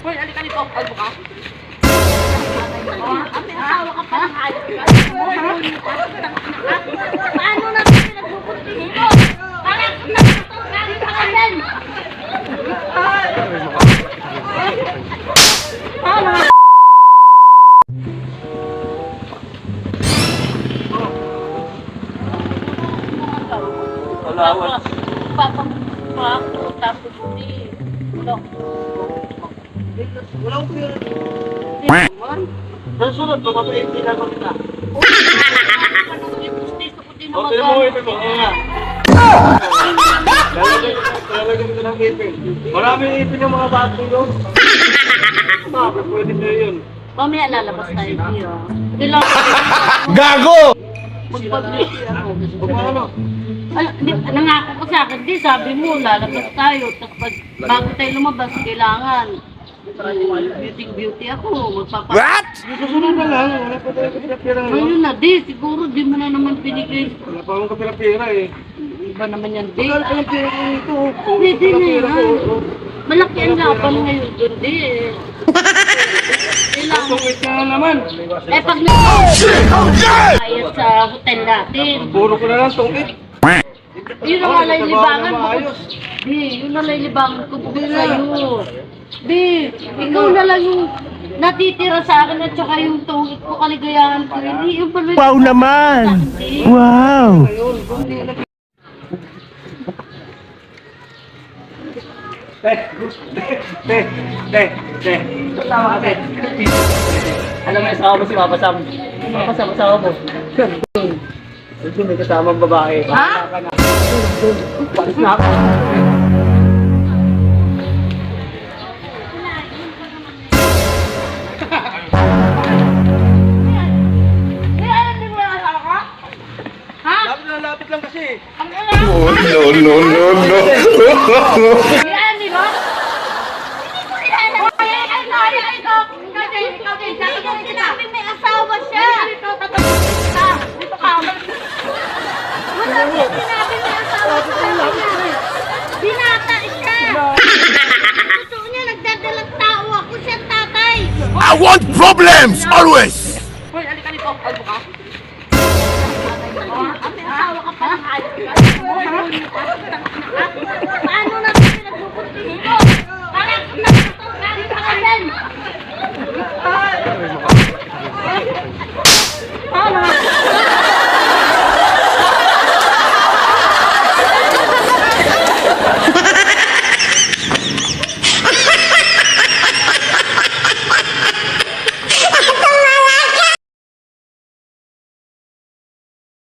Hoy, alika dito. Albo ka. Ang asawa ka pa ng hayop ka. Paano na pinagpupuntihin mo? Parang nakatong ka kanan. Alawan. Papapako, tapos di. Wala. Wala ko yun. Sa sunod, papapainti na kami na. O, tinan mo ito ko. nga. Lalagyan ko ng ipin. Maraming ipin yung mga bato yun. Bakit pwede na yun? Mamaya lalabas tayo dito. Gago! Ano, di, nangako ko sa akin, di sabi mo, lalabas tayo. Tapos pag, bago tayo lumabas, kailangan. Beauty beauty ako, magpapa... What? Susunod na lang. Wala pa tayo kapira-pira ngayon. Na, di, siguro di mo na naman binigay. Wala pa akong kapira-pira eh. Iba naman yan, di. Wala pa pira ko ito. Pwede na yan. oh. Malaki ang laban ngayon doon, di eh. Tungit ka na naman. Eh, pag nag-ayat sa hotel natin, Puro ko na lang tungit. Yun ang alay libangan ko. Di, yun ang alay libangan ko bukod sa'yo. Di, ikaw na lang yung natitira sa akin at saka yung tungit ko kaligayahan ko. Hindi, yung pala Wow naman! Wow! Te, te, te, te. Tama ka, te. Alam mo, asawa mo si Papa Sam. Papa Sam, asawa mo. Ito may kasamang babae. Ha? Baka na. Ako. Lapit lang kasi. Ang ina? Oh, no, no, no, no. Want problems always!